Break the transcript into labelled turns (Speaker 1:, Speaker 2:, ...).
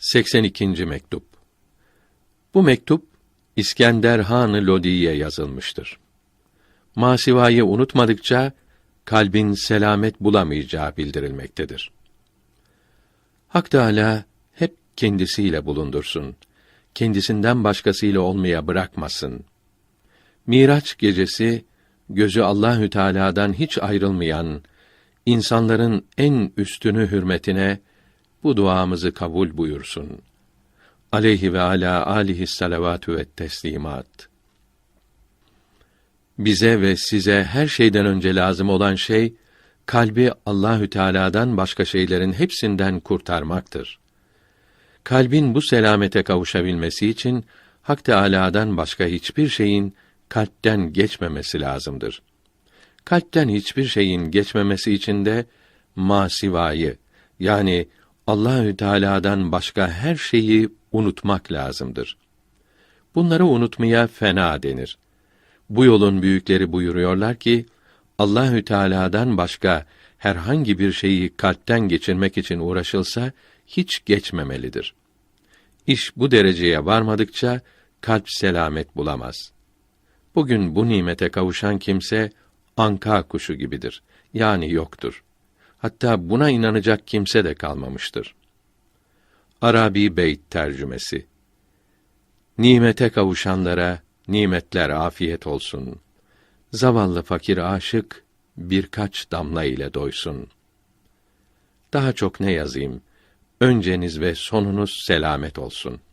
Speaker 1: 82. mektup. Bu mektup İskender Han Lodi'ye yazılmıştır. Masivayı unutmadıkça kalbin selamet bulamayacağı bildirilmektedir. Hak Teâlâ hep kendisiyle bulundursun. Kendisinden başkasıyla olmaya bırakmasın. Miraç gecesi gözü Allahü Teala'dan hiç ayrılmayan insanların en üstünü hürmetine bu duamızı kabul buyursun. Aleyhi ve ala alihi salavatü ve teslimat. Bize ve size her şeyden önce lazım olan şey kalbi Allahü Teala'dan başka şeylerin hepsinden kurtarmaktır. Kalbin bu selamete kavuşabilmesi için Hak Teâlâ'dan başka hiçbir şeyin kalpten geçmemesi lazımdır. Kalpten hiçbir şeyin geçmemesi için de masivayı yani Allahü Teala'dan başka her şeyi unutmak lazımdır. Bunları unutmaya fena denir. Bu yolun büyükleri buyuruyorlar ki Allahü Teala'dan başka herhangi bir şeyi kalpten geçirmek için uğraşılsa hiç geçmemelidir. İş bu dereceye varmadıkça kalp selamet bulamaz. Bugün bu nimete kavuşan kimse anka kuşu gibidir. Yani yoktur. Hatta buna inanacak kimse de kalmamıştır. Arabi Beyt tercümesi Nimete kavuşanlara nimetler afiyet olsun. Zavallı fakir aşık birkaç damla ile doysun. Daha çok ne yazayım? Önceniz ve sonunuz selamet olsun.''